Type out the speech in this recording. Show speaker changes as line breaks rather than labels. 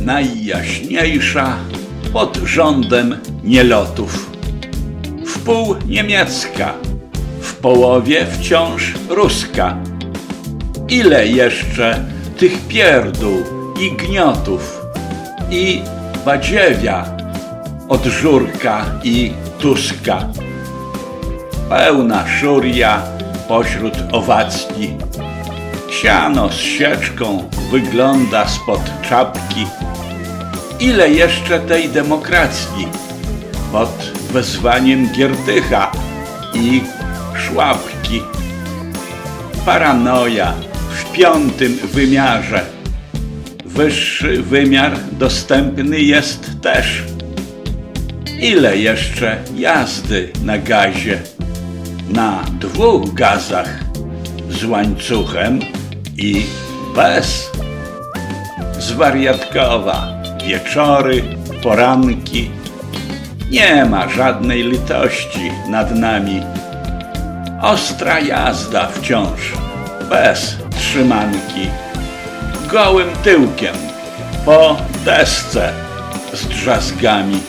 najjaśniejsza pod rządem nielotów. Wpół niemiecka, w połowie wciąż ruska. Ile jeszcze tych pierdół i gniotów i badziewia od Żurka i Tuska. Pełna szuria pośród owacji. Siano z sieczką wygląda spod czapki. Ile jeszcze tej demokracji pod wezwaniem Giertycha i Szłapki. Paranoja w piątym wymiarze. Wyższy wymiar dostępny jest też. Ile jeszcze jazdy na gazie? Na dwóch gazach z łańcuchem i bez. Zwariatkowa, wieczory, poranki. Nie ma żadnej litości nad nami. Ostra jazda wciąż, bez trzymanki. Gołym tyłkiem, po desce z drzazgami.